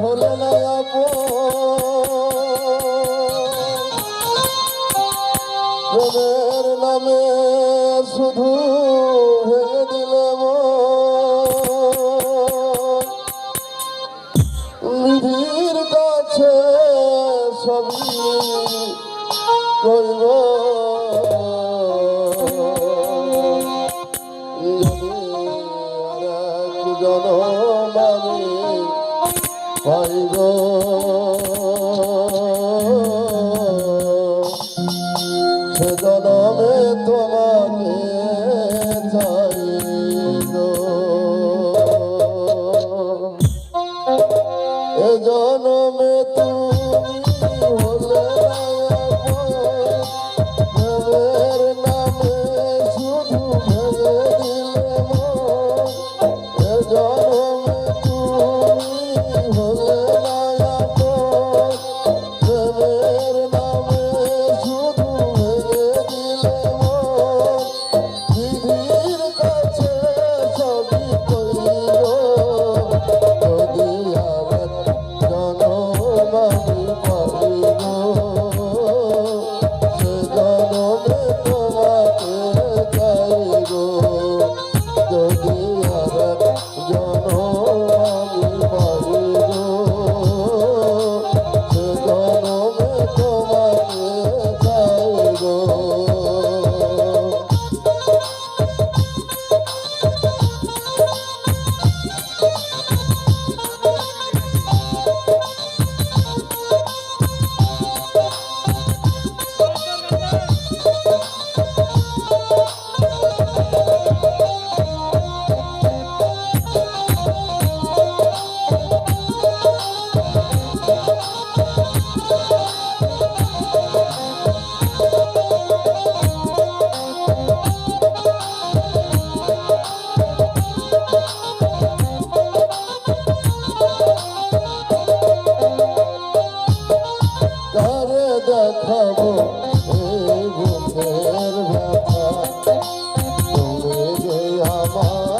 ভোলে না পাইব সে জনমে তোমাকে চাইব এ জনমে তুমি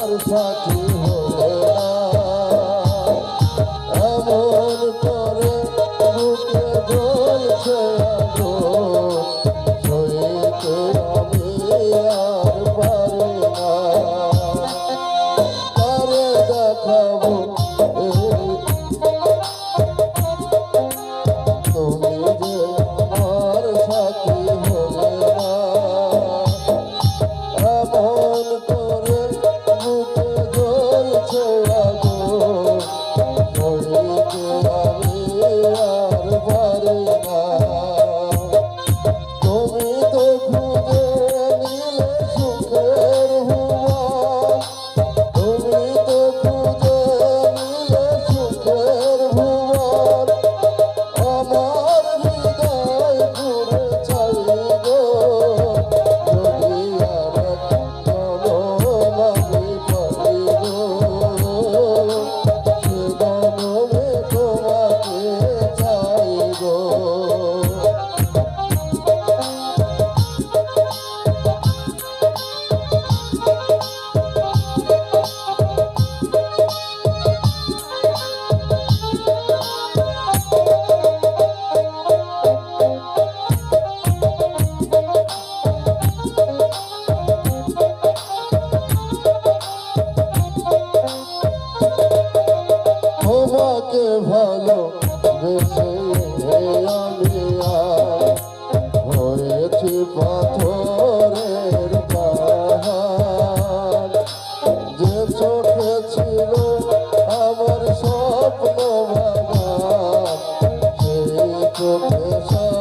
পথে হয় ভালো বেশে আমি যে চোখে ছিল আমার স্বপ্ন ভাঙা সেই চোখে